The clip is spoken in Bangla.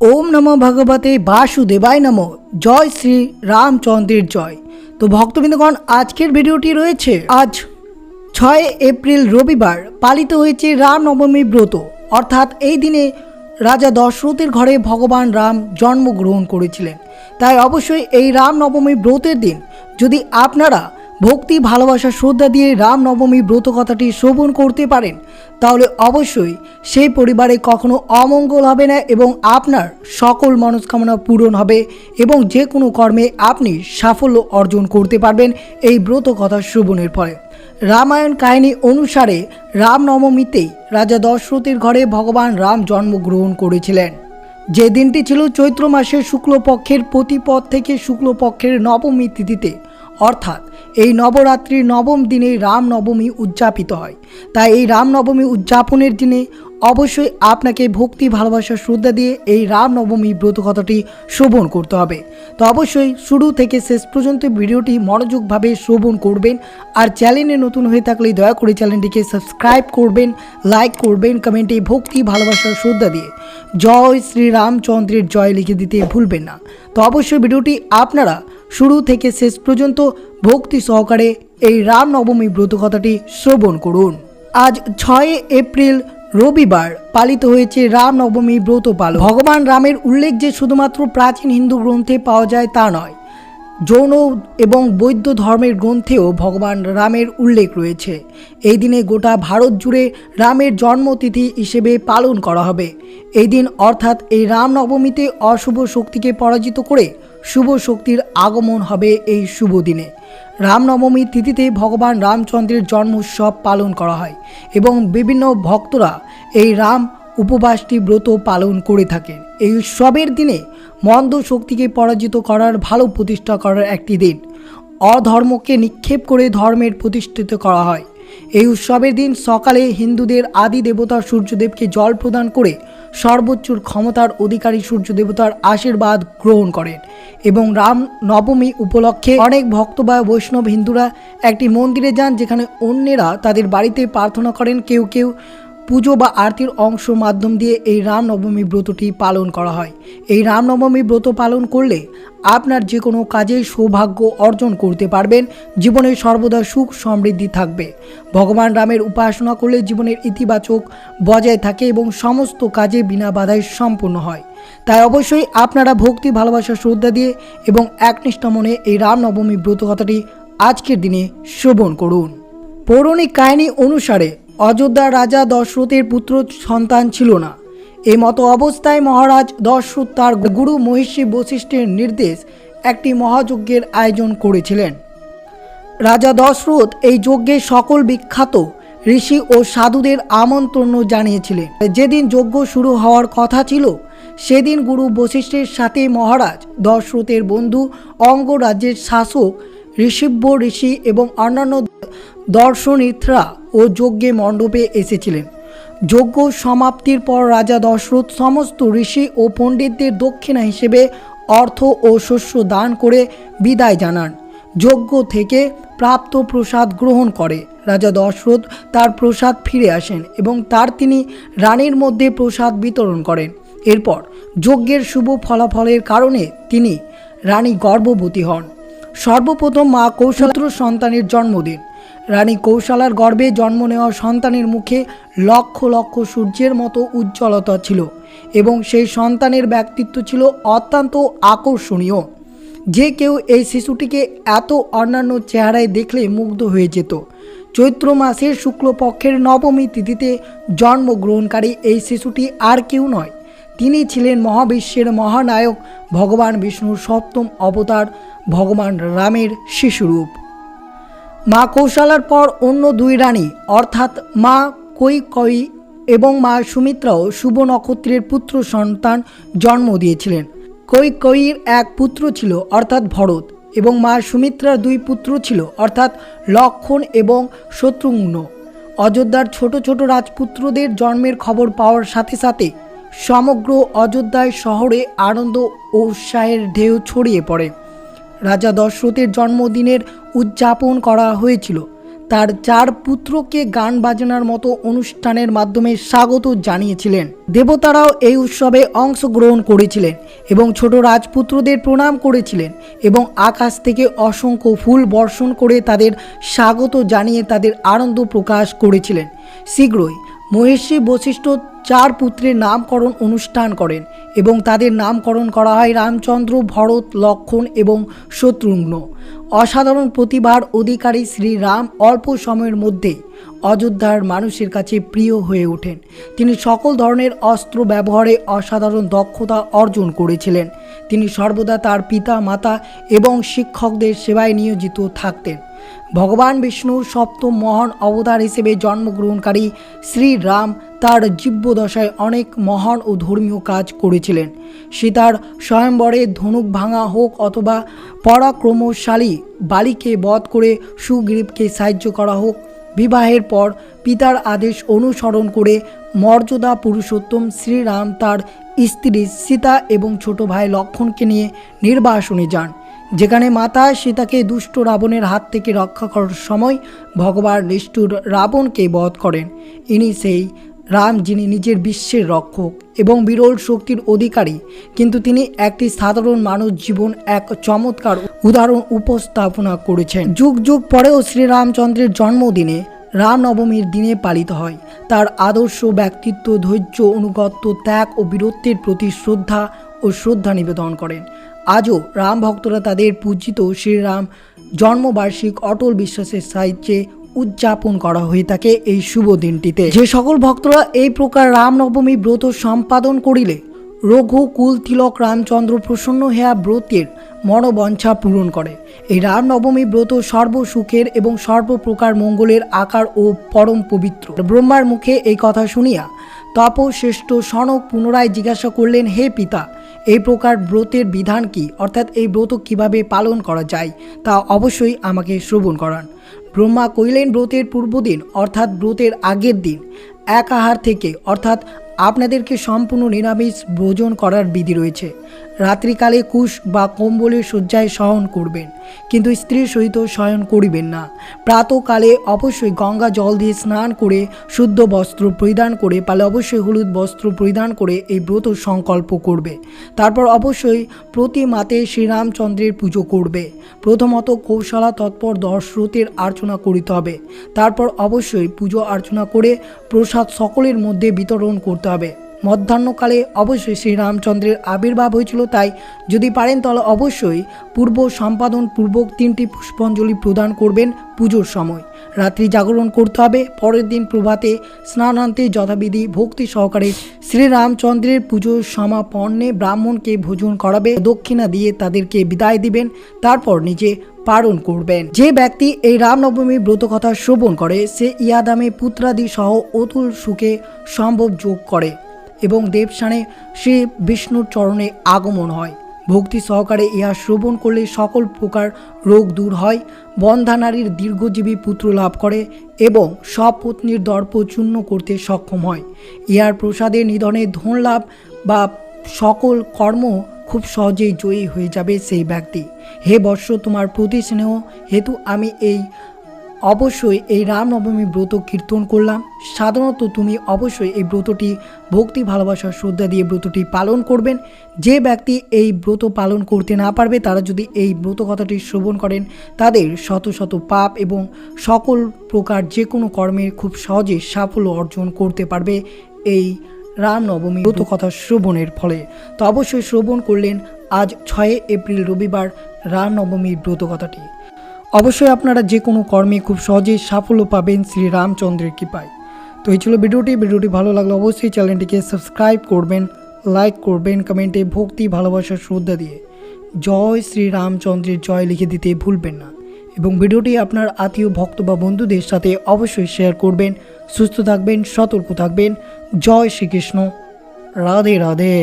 ওম নমঃ ভগবতে বাসুদেবায় নম। জয় শ্রী রামচন্দ্রের জয়। তো ভক্তবৃন্দগণ, আজকের ভিডিওটি রয়েছে। আজ ছয় এপ্রিল রবিবার পালিত হয়েছে রামনবমী ব্রত। অর্থাৎ এই দিনে রাজা দশরথের ঘরে ভগবান রাম জন্মগ্রহণ করেছিলেন। তাই অবশ্যই এই রামনবমী ব্রতের দিন যদি আপনারা ভক্তি, ভালোবাসা, শ্রদ্ধা দিয়ে রামনবমী ব্রত কথাটি শ্রবণ করতে পারেন। তাহলে অবশ্যই সেই পরিবারে কখনো অমঙ্গল হবে না এবং আপনার সকল মনস্কামনা পূরণ হবে এবং যে কোনো কর্মে আপনি সাফল্য অর্জন করতে পারবেন এই ব্রত কথা শ্রবণের ফলে রামায়ণ কাহিনী অনুসারে রামনবমীতেই রাজা দশরথের ঘরে ভগবান রাম জন্মগ্রহণ করেছিলেন। যে দিনটি ছিল চৈত্র মাসের শুক্লপক্ষের প্রতিপদ থেকে শুক্লপক্ষের নবমী তিথিতে। অর্থাৎ এই নবরাত্রির নবম দিনে রামনবমী উদযাপিত হয়। তাই এই রামনবমী উদযাপনের দিনে অবশ্যই আপনাকে ভক্তি, ভালোবাসা, শ্রদ্ধা দিয়ে এই রামনবমী ব্রত কথাটি শ্রবণ করতে হবে। তো অবশ্যই শুরু থেকে শেষ পর্যন্ত ভিডিওটি মনোযোগভাবে শ্রবণ করবেন আর চ্যানেলে নতুন হয়ে থাকলে দয়া করে চ্যানেলটিকে সাবস্ক্রাইব করবেন, লাইক করবেন, কমেন্টে ভক্তি, ভালোবাসা, শ্রদ্ধা দিয়ে জয় শ্রী রামচন্দ্রের জয় লিখে দিতে ভুলবেন না। তো অবশ্যই ভিডিওটি আপনারা শুরু থেকে শেষ পর্যন্ত ভক্তি সহকারে এই রামনবমী ব্রত কথাটি শ্রবণ করুন। আজ ছয় এপ্রিল রবিবার পালিত হয়েছে রামনবমী ব্রত পালন। ভগবান রামের উল্লেখ যে শুধুমাত্র প্রাচীন হিন্দু গ্রন্থে পাওয়া যায় তা নয় জৈন এবং বৌদ্ধ ধর্মের গ্রন্থেও ভগবান রামের উল্লেখ রয়েছে। এই দিনে গোটা ভারত জুড়ে রামের জন্মতিথি হিসেবে পালন করা হবে। এই দিন অর্থাৎ এই রামনবমীতে অশুভ শক্তিকে পরাজিত করে শুভ শক্তির আগমন হবে এই শুভ দিনে। রামনবমী তিথিতে ভগবান রামচন্দ্রের জন্ম উৎসব পালন করা হয় এবং বিভিন্ন ভক্তরা এই রাম উপবাসটি ব্রত পালন করে থাকেন। এই উৎসবের দিনে মন্দ শক্তিকে পরাজিত করার ভালো প্রতিষ্ঠা করার একটি দিন। অধর্মকে নিক্ষেপ করে ধর্মের প্রতিষ্ঠিত করা হয়। এই উৎসবের দিন সকালে হিন্দুদের আদি দেবতা সূর্যদেবকে জল প্রদান করে সর্বোচ্চ ক্ষমতার অধিকারী সূর্য দেবতার আশীর্বাদ গ্রহণ করেন এবং রাম নবমী উপলক্ষে অনেক ভক্ত বা বৈষ্ণব হিন্দুরা একটি মন্দিরে যান যেখানে অন্যেরা তাদের বাড়িতে প্রার্থনা করেন। কেউ কেউ পুজো বা আরতির অংশ মাধ্যম দিয়ে এই রামনবমী ব্রতটি পালন করা হয়। এই রামনবমী ব্রত পালন করলে আপনার যে কোনো কাজে সৌভাগ্য অর্জন করতে পারবেন। জীবনে সর্বদা সুখ সমৃদ্ধি থাকবে। ভগবান রামের উপাসনা করলে জীবনের ইতিবাচক বজায় থাকে এবং সমস্ত কাজে বিনা বাধায় সম্পূর্ণ হয়। তাই অবশ্যই আপনারা ভক্তি, ভালোবাসা, শ্রদ্ধা দিয়ে এবং একনিষ্ঠ মনে এই রামনবমী ব্রত কথাটি আজকের দিনে শ্রবণ করুন। পৌরাণিক কাহিনী অনুসারে অযোধ্যা রাজা দশরথের পুত্র সন্তান ছিল না। এই মতো অবস্থায় মহারাজ দশরথ তার গুরু মহিষী বশিষ্ঠের নির্দেশ একটি মহাযজ্ঞের আয়োজন করেছিলেন। রাজা দশরথ এই যজ্ঞে সকল বিখ্যাত ঋষি ও সাধুদের আমন্ত্রণ জানিয়েছিলেন। যেদিন যজ্ঞ শুরু হওয়ার কথা ছিল, সেদিন গুরু বশিষ্ঠের সাথে মহারাজ দশরথের বন্ধু অঙ্গরাজ্যের শাসক ঋষিব্য ঋষি এবং অন্যান্য দর্শনীর্থরা ও যজ্ঞে মণ্ডপে এসেছিলেন। যজ্ঞ সমাপ্তির পর রাজা দশরথ সমস্ত ঋষি ও পণ্ডিতদের দক্ষিণা হিসেবে অর্থ ও শস্য দান করে বিদায় জানান। যজ্ঞ থেকে প্রাপ্ত প্রসাদ গ্রহণ করে। রাজা দশরথ তার প্রসাদ ফিরে আসেন এবং তার তিনি রানীর মধ্যে প্রসাদ বিতরণ করেন। এরপর যজ্ঞের শুভ ফলাফলের কারণে তিনি রানী গর্ভবতী হন। সর্বপ্রথম মা কৌশলত্র সন্তানের জন্মদিন। রানী কৌশলার গর্ভে জন্ম নেওয়া সন্তানের মুখে লক্ষ লক্ষ সূর্যের মতো উজ্জ্বলতা ছিল এবং সেই সন্তানের ব্যক্তিত্ব ছিল অত্যন্ত আকর্ষণীয়। যে কেউ এই শিশুটিকে এত অন্যান্য চেহারায় দেখলে মুগ্ধ হয়ে যেত। চৈত্র মাসের শুক্লপক্ষের নবমী তিথিতে জন্মগ্রহণকারী এই শিশুটি আর কেউ নয় তিনি ছিলেন মহাবিশ্বের মহানায়ক ভগবান বিষ্ণুর সপ্তম অবতার ভগবান রামের শিশুরূপ। মা কৌশলার পর অন্য দুই রানী, অর্থাৎ মা কৈকয়ী এবং মা সুমিত্রাও শুভ নক্ষত্রের পুত্র সন্তান জন্ম দিয়েছিলেন। কৈকয়ীর এক পুত্র ছিল, অর্থাৎ ভরত, এবং মা সুমিত্রার দুই পুত্র ছিল, অর্থাৎ লক্ষণ এবং শত্রুঘ্ন। অযোধ্যার ছোট ছোট রাজপুত্রদের জন্মের খবর পাওয়ার সাথে সাথে সমগ্র অযোধ্যায় শহরে আনন্দ ও উৎসাহের ঢেউ ছড়িয়ে পড়ে। রাজা দশরথের জন্মদিনের উদযাপন করা হয়েছিল। তার চার পুত্রকে গান বাজনার মতো অনুষ্ঠানের মাধ্যমে স্বাগত জানিয়েছিলেন। দেবতারাও এই উৎসবে অংশগ্রহণ করেছিলেন এবং ছোট রাজপুত্রদের প্রণাম করেছিলেন এবং আকাশ থেকে অসংখ্য ফুল বর্ষণ করে তাদের স্বাগত জানিয়ে তাদের আনন্দ প্রকাশ করেছিলেন। শীঘ্রই মহের্ষি বশিষ্ঠ চার পুত্রের নামকরণ অনুষ্ঠান করেন এবং তাদের নামকরণ করা হয় রামচন্দ্র, ভরত, লক্ষণ এবং শত্রুঘ্ন। অসাধারণ প্রতিভার অধিকারী শ্রীরাম অল্প সময়ের মধ্যে অযোধ্যার মানুষের কাছে প্রিয় হয়ে ওঠেন। তিনি সকল ধরনের অস্ত্র ব্যবহারে অসাধারণ দক্ষতা অর্জন করেছিলেন। তিনি সর্বদা তার পিতা, মাতা এবং শিক্ষকদের সেবায় নিয়োজিত থাকতেন। ভগবান বিষ্ণুর সপ্তম মহান অবতার হিসেবে জন্মগ্রহণকারী শ্রীরাম তার জীব্যদশায় অনেক মহান ও ধর্মীয় কাজ করেছিলেন। সীতার স্বয়ম্বরে ধনুক ভাঙা হোক অথবা পরাক্রমশালী বালিকে বধ করে সুগ্রীবকে সাহায্য করা হোক, বিবাহের পর পিতার আদেশ অনুসরণ করে মর্যাদা পুরুষোত্তম শ্রীরাম তার স্ত্রী সীতা এবং ছোট ভাই লক্ষণকে নিয়ে নির্বাসনে যান। যেখানে মাতা সীতাকে দুষ্ট রাবণের হাত থেকে রক্ষা করার সময় ভগবান নিষ্ঠুর রাবণকে বধ করেন। ইনি সেই রাম যিনি নিজের বিশ্বের রক্ষক এবং বিরল শক্তির অধিকারী। কিন্তু তিনি একটি সাধারণ মানুষ জীবন এক চমৎকার উদাহরণ উপস্থাপনা করেছেন। যুগ যুগ পরেও শ্রীরামচন্দ্রের জন্মদিনে রামনবমীর দিনে পালিত হয়। তার আদর্শ ব্যক্তিত্ব, ধৈর্য, অনুগত্য, ত্যাগ ও বীরত্বের প্রতি শ্রদ্ধা ও শ্রদ্ধা নিবেদন করেন। আজও রাম ভক্তরা তাদের পূজিত শ্রীরাম জন্মবার্ষিক অটল বিশ্বাসের সাহায্যে উদযাপন করা হয়ে থাকে এই শুভ দিনটিতে। যে সকল ভক্তরা এই প্রকার রামনবমী ব্রত সম্পাদন করিলে রঘু, কুল, তিলক, রামচন্দ্র প্রসন্ন হেয়া ব্রতের মনোবঞ্ছা পূরণ করে। এই রামনবমী ব্রত সর্বসুখের এবং সর্বপ্রকার মঙ্গলের আকার ও পরম পবিত্র। ব্রহ্মার মুখে এই কথা শুনিয়া তপশ্রেষ্ঠ সনক পুনরায় জিজ্ঞাসা করলেন, হে পিতা এই প্রকার ব্রতের বিধান কি? অর্থাৎ এই ব্রত কীভাবে পালন করা যায়? তা অবশ্যই আমাকে শ্রবণ করান। ব্রহ্মা কইলেন ব্রতের পূর্বদিন, অর্থাৎ ব্রতের আগের দিন, এক আহার থেকে, অর্থাৎ আপনাদেরকে সম্পূর্ণ নিরামিষ ভোজন করার বিধি রয়েছে। রাত্রিকালে কুশ বা কম্বলের শয্যায় শয়ন করবেন, কিন্তু স্ত্রীর সহিত শয়ন করিবেন না। প্রাতকালে অবশ্যই গঙ্গা জল দিয়ে স্নান করে শুদ্ধ বস্ত্র পরিধান করে, পালে অবশ্যই হলুদ বস্ত্র পরিধান করে এই ব্রত সংকল্প করবে। তারপর অবশ্যই প্রতি মাতে শ্রীরামচন্দ্রের পুজো করবে। প্রথমত কৌশলা তৎপর দশরথের আর্চনা করিতে হবে। তারপর অবশ্যই পুজো অর্চনা করে প্রসাদ সকলের মধ্যে বিতরণ করতে হবে। মধ্যাহ্নকালে অবশ্যই শ্রীরামচন্দ্রের আবির্ভাব হয়েছিল, তাই যদি পারেন তাহলে অবশ্যই পূর্ব সম্পাদন পূর্বক তিনটি পুষ্পাঞ্জলি প্রদান করবেন পুজোর সময়। রাত্রি জাগরণ করতে হবে, পরের দিন প্রভাতে স্নানান্তে যথাবিধি ভক্তি সহকারে শ্রীরামচন্দ্রের পুজোর সমাপন্নে ব্রাহ্মণকে ভোজন করাবে, দক্ষিণা দিয়ে তাদেরকে বিদায় দিবেন, তারপর নিজে পালন করবেন। যে ব্যক্তি এই রামনবমী ব্রত কথা শ্রবণ করে, সে ইয়াদামে পুত্রাদি সহ অতুল সুখে সম্ভব যোগ করে। এবং দেবসানে শ্রী বিষ্ণুর চরণে আগমন হয়। ভক্তি সহকারে ইহা শ্রবণ করলে সকল প্রকার রোগ দূর হয়। বন্ধা নারীর দীর্ঘজীবী পুত্র লাভ করে এবং স্বপত্নীর দর্প চূর্ণ করতে সক্ষম হয়। ইহার প্রসাদে নিধনে ধন লাভ বা সকল কর্ম খুব সহজেই জয়ী হয়ে যাবে সেই ব্যক্তি। হে বর্ষ তোমার প্রতি স্নেহ, হেতু আমি এই অবশ্যই এই রামনবমী ব্রত কীর্তন করলাম। সাধারণত তুমি অবশ্যই এই ব্রতটি ভক্তি, ভালোবাসা, শ্রদ্ধা দিয়ে ব্রতটি পালন করবেন। যে ব্যক্তি এই ব্রত পালন করতে না পারবে, তারা যদি এই ব্রত কথাটি শ্রবণ করেন, তাদের শত শত পাপ এবং সকল প্রকার যে কোনো কর্মে খুব সহজে সাফল্য অর্জন করতে পারবে এই রামনবমী ব্রত কথা শ্রবণের ফলে। তো অবশ্যই শ্রবণ করলেন আজ ছয় এপ্রিল রবিবার রামনবমীর ব্রত কথাটি। অবশ্যই আপনারা যে কোনো কর্মে খুব সহজেই সাফল্য পাবেন শ্রী রামচন্দ্রের কৃপায়। তো এই ছিল ভিডিওটি। ভিডিওটি ভালো লাগলে অবশ্যই চ্যানেলটিকে সাবস্ক্রাইব করবেন, লাইক করবেন, কমেন্টে ভক্তি, ভালোবাসা, শ্রদ্ধা দিয়ে। জয় শ্রী রামচন্দ্রের জয় লিখে দিতে ভুলবেন না। এবং ভিডিওটি আপনার আত্মীয়, ভক্ত বা বন্ধুদের সাথে অবশ্যই শেয়ার করবেন। সুস্থ থাকবেন, সতর্ক থাকবেন। জয় শ্রীকৃষ্ণ। রাধে রাধে।